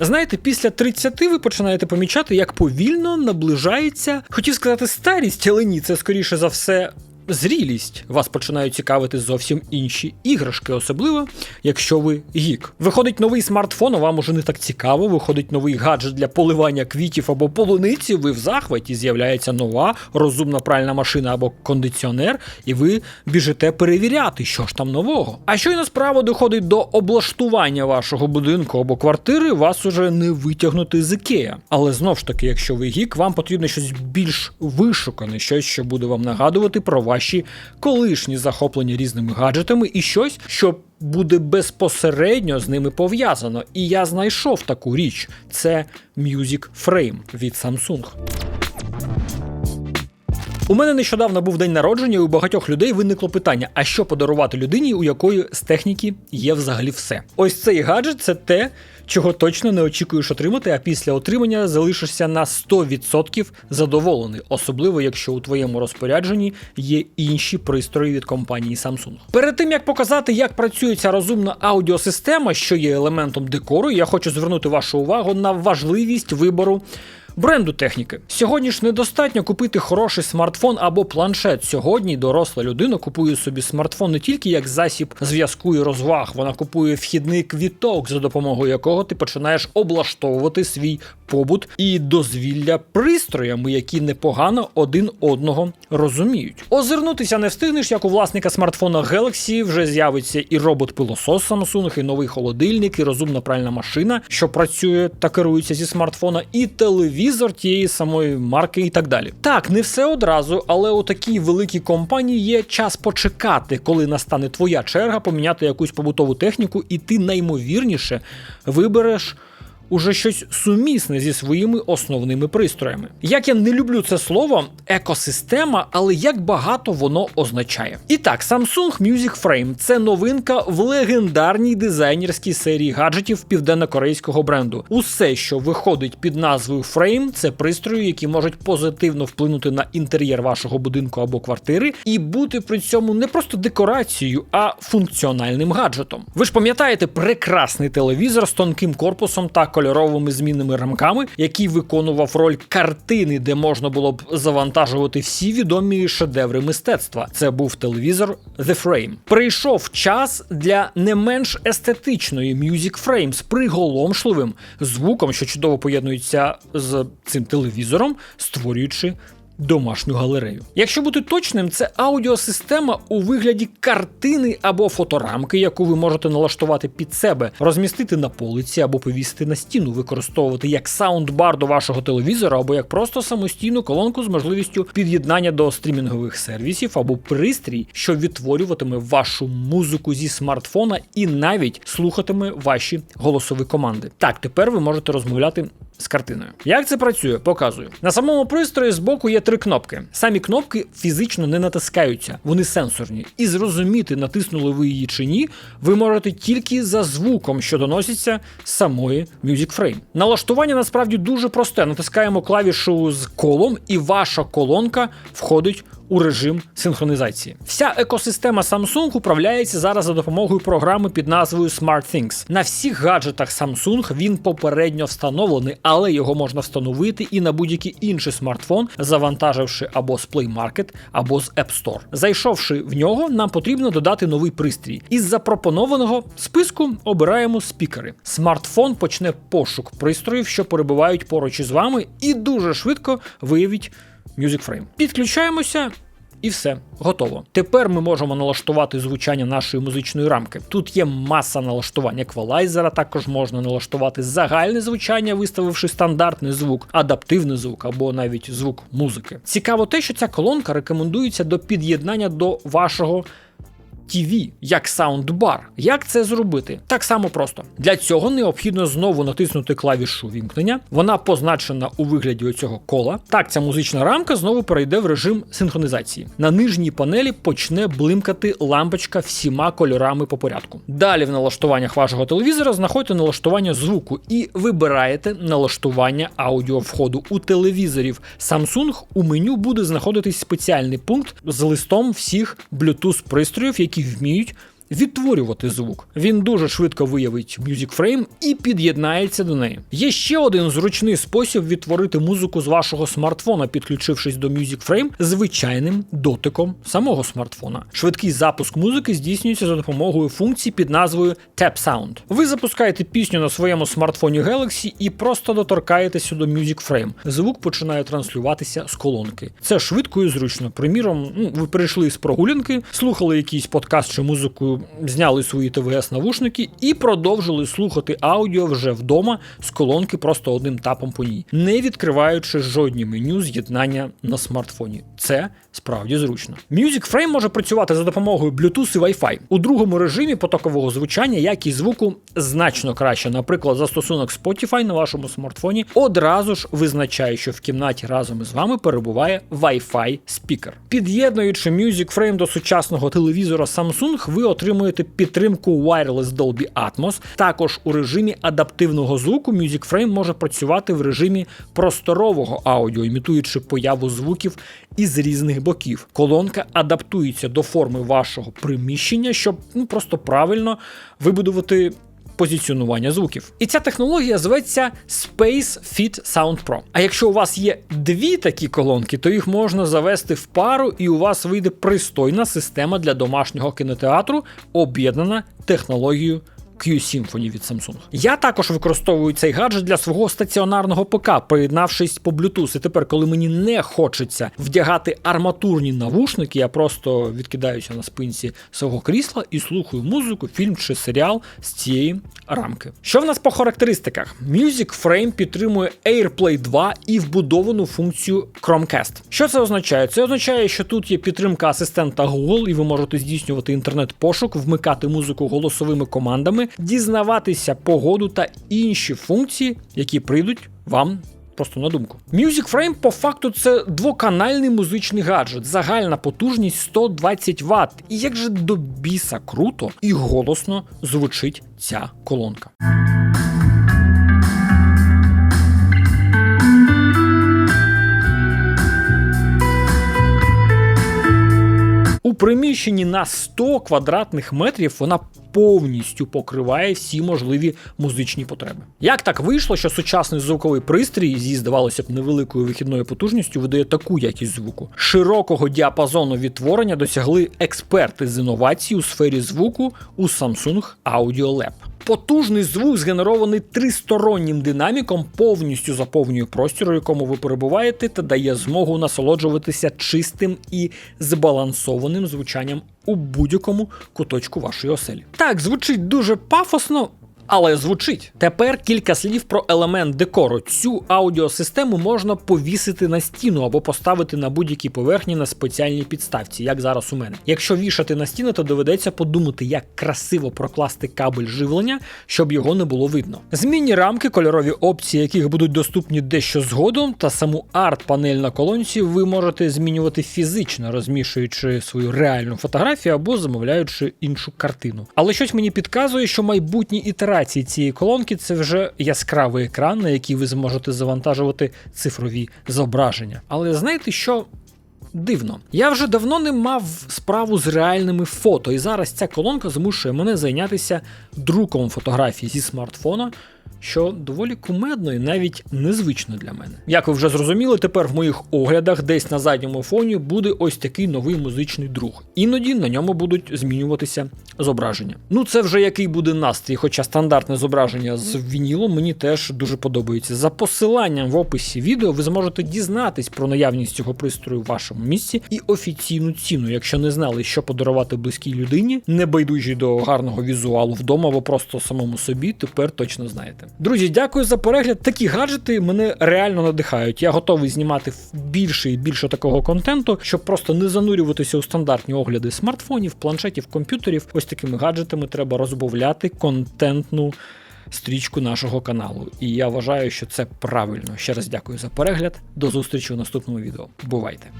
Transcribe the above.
Знаєте, після 30 ви починаєте помічати, як повільно наближається, хотів сказати, старість, але ні, це скоріше за все. Зрілість вас починають цікавити зовсім інші іграшки, особливо якщо ви гік. Виходить новий смартфон, а вам уже не так цікаво. Виходить новий гаджет для поливання квітів або полуниці. Ви в захваті з'являється нова розумна пральна машина або кондиціонер, і ви біжите перевіряти, що ж там нового. А щойно справа доходить до облаштування вашого будинку або квартири, вас уже не витягнути з ікея. Але знов ж таки, якщо ви гік, вам потрібно щось більш вишукане, щось, що буде вам нагадувати про ваші колишні захоплення різними гаджетами, і щось, що буде безпосередньо з ними пов'язано. І я знайшов таку річ: це Music Frame від Samsung. У мене нещодавно був день народження, і у багатьох людей виникло питання: а що подарувати людині, у якої з техніки є взагалі все? Ось цей гаджет це те, чого точно не очікуєш отримати, а після отримання залишишся на 100% задоволений, особливо якщо у твоєму розпорядженні є інші пристрої від компанії Samsung. Перед тим як показати, як працює ця розумна аудіосистема, що є елементом декору, я хочу звернути вашу увагу на важливість вибору. Бренду техніки. Сьогодні ж недостатньо купити хороший смартфон або планшет. Сьогодні доросла людина купує собі смартфон не тільки як засіб зв'язку і розваг, вона купує вхідний квіток, за допомогою якого ти починаєш облаштовувати свій побут і дозвілля пристроями, які непогано один одного розуміють. Озирнутися не встигнеш, як у власника смартфона Galaxy вже з'явиться і робот-пилосос Samsung, і новий холодильник, і розумна пральна машина, що працює та керується зі смартфона, і телевізор тієї самої марки, і так далі. Так, не все одразу, але у такій великій компанії є час почекати, коли настане твоя черга поміняти якусь побутову техніку, і ти наймовірніше вибереш уже щось сумісне зі своїми основними пристроями. Як я не люблю це слово, екосистема, але як багато воно означає. І так, Samsung Music Frame це новинка в легендарній дизайнерській серії гаджетів південно-корейського бренду. Усе, що виходить під назвою Frame, це пристрої, які можуть позитивно вплинути на інтер'єр вашого будинку або квартири, і бути при цьому не просто декорацією, а функціональним гаджетом. Ви ж пам'ятаєте прекрасний телевізор з тонким корпусом та кольоровими змінними рамками, який виконував роль картини, де можна було б завантажувати всі відомі шедеври мистецтва. Це був телевізор The Frame. Прийшов час для не менш естетичної Music Frame з приголомшливим звуком, що чудово поєднується з цим телевізором, створюючи домашню галерею. Якщо бути точним, це аудіосистема у вигляді картини або фоторамки, яку ви можете налаштувати під себе, розмістити на полиці або повісити на стіну, використовувати як саундбар до вашого телевізора, або як просто самостійну колонку з можливістю під'єднання до стрімінгових сервісів або пристрій, що відтворюватиме вашу музику зі смартфона і навіть слухатиме ваші голосові команди. Так, тепер ви можете розмовляти з картиною. Як це працює, показую. На самому пристрої збоку є три кнопки. Самі кнопки фізично не натискаються, вони сенсорні. І зрозуміти, натиснули ви її чи ні, ви можете тільки за звуком, що доноситься з самої Music Frame. Налаштування насправді дуже просте. Натискаємо клавішу з колом, і ваша колонка входить у режим синхронізації. Вся екосистема Samsung управляється зараз за допомогою програми під назвою SmartThings. На всіх гаджетах Samsung він попередньо встановлений, але його можна встановити і на будь-який інший смартфон, завантаживши або з Play Market, або з App Store. Зайшовши в нього, нам потрібно додати новий пристрій. Із запропонованого списку обираємо спікери. Смартфон почне пошук пристроїв, що перебувають поруч із вами, і дуже швидко виявить Music Frame. Підключаємося. І все, готово. Тепер ми можемо налаштувати звучання нашої музичної рамки. Тут є маса налаштувань еквалайзера, також можна налаштувати загальне звучання, виставивши стандартний звук, адаптивний звук або навіть звук музики. Цікаво те, що ця колонка рекомендується до під'єднання до вашого TV як саундбар. Як це зробити? Так само просто. Для цього необхідно знову натиснути клавішу вімкнення. Вона позначена у вигляді оцього кола. Так, ця музична рамка знову перейде в режим синхронізації. На нижній панелі почне блимкати лампочка всіма кольорами по порядку. Далі в налаштуваннях вашого телевізора знаходите налаштування звуку і вибираєте налаштування аудіовходу. У телевізорів Samsung у меню буде знаходитись спеціальний пункт з листом всіх Bluetooth пристроїв, які wielkich zmienić, відтворювати звук. Він дуже швидко виявить Music Frame і під'єднається до неї. Є ще один зручний спосіб відтворити музику з вашого смартфона, підключившись до Music Frame звичайним дотиком самого смартфона. Швидкий запуск музики здійснюється за допомогою функції під назвою Tap Sound. Ви запускаєте пісню на своєму смартфоні Galaxy і просто доторкаєтеся до Music Frame. Звук починає транслюватися з колонки. Це швидко і зручно. Приміром, ну, ви прийшли з прогулянки, слухали якийсь подкаст чи музику, зняли свої ТВС-навушники і продовжили слухати аудіо вже вдома з колонки просто одним тапом по ній, не відкриваючи жодні меню з'єднання на смартфоні. Це справді зручно. Music Frame може працювати за допомогою Bluetooth і Wi-Fi. У другому режимі потокового звучання якість звуку значно краще. Наприклад, застосунок Spotify на вашому смартфоні одразу ж визначає, що в кімнаті разом із вами перебуває Wi-Fi спікер. Під'єднуючи Music Frame до сучасного телевізора Samsung, ви отримуєте підтримку Wireless Dolby Atmos. Також у режимі адаптивного звуку Music Frame може працювати в режимі просторового аудіо, імітуючи появу звуків із різних боків. Колонка адаптується до форми вашого приміщення, щоб ну просто правильно вибудувати. Позиціонування звуків. І ця технологія зветься Space Fit Sound Pro. А якщо у вас є дві такі колонки, то їх можна завести в пару, і у вас вийде пристойна система для домашнього кінотеатру, об'єднана технологією Q-Symphony від Samsung. Я також використовую цей гаджет для свого стаціонарного ПК, приєднавшись по Bluetooth. І тепер, коли мені не хочеться вдягати арматурні навушники, я просто відкидаюся на спинці свого крісла і слухаю музику, фільм чи серіал з цієї рамки. Що в нас по характеристиках? Music Frame підтримує AirPlay 2 і вбудовану функцію Chromecast. Що це означає? Це означає, що тут є підтримка асистента Google, і ви можете здійснювати інтернет-пошук, вмикати музику голосовими командами дізнаватися погоду та інші функції, які прийдуть вам. Просто на думку. Music Frame по факту це двоканальний музичний гаджет, загальна потужність 120 Вт. І як же до біса круто і голосно звучить ця колонка. Приміщенні на 100 квадратних метрів вона повністю покриває всі можливі музичні потреби. Як так вийшло, що сучасний звуковий пристрій зі, здавалося б, невеликою вихідною потужністю видає таку якість звуку? Широкого діапазону відтворення досягли експерти з інновацій у сфері звуку у Samsung Audio Lab. Потужний звук, згенерований тристороннім динаміком, повністю заповнює простір, у якому ви перебуваєте, та дає змогу насолоджуватися чистим і збалансованим звучанням у будь-якому куточку вашої оселі. Так, звучить дуже пафосно. Але звучить. Тепер кілька слів про елемент декору. Цю аудіосистему можна повісити на стіну або поставити на будь-якій поверхні на спеціальній підставці, як зараз у мене. Якщо вішати на стіну, то доведеться подумати, як красиво прокласти кабель живлення, щоб його не було видно. Змінні рамки, кольорові опції, яких будуть доступні дещо згодом, та саму арт-панель на колонці ви можете змінювати фізично, розміщуючи свою реальну фотографію або замовляючи іншу картину. Але щось мені підказує, що майбутні ітерації інтеграції цієї колонки це вже яскравий екран, на який ви зможете завантажувати цифрові зображення. Але знаєте, що дивно? Я вже давно не мав справу з реальними фото, і зараз ця колонка змушує мене зайнятися друком фотографій зі смартфона що доволі кумедно і навіть незвично для мене. Як ви вже зрозуміли, тепер в моїх оглядах десь на задньому фоні буде ось такий новий музичний друг. Іноді на ньому будуть змінюватися зображення. Ну це вже який буде настрій, хоча стандартне зображення з вінілом мені теж дуже подобається. За посиланням в описі відео ви зможете дізнатись про наявність цього пристрою в вашому місці і офіційну ціну, якщо не знали, що подарувати близькій людині, не байдужі до гарного візуалу вдома або просто самому собі, тепер точно знаєте. Друзі, дякую за перегляд. Такі гаджети мене реально надихають. Я готовий знімати більше і більше такого контенту, щоб просто не занурюватися у стандартні огляди смартфонів, планшетів, комп'ютерів. Ось такими гаджетами треба розбавляти контентну. Стрічку нашого каналу, і я вважаю, що це правильно. Ще раз дякую за перегляд. До зустрічі у наступному відео. Бувайте!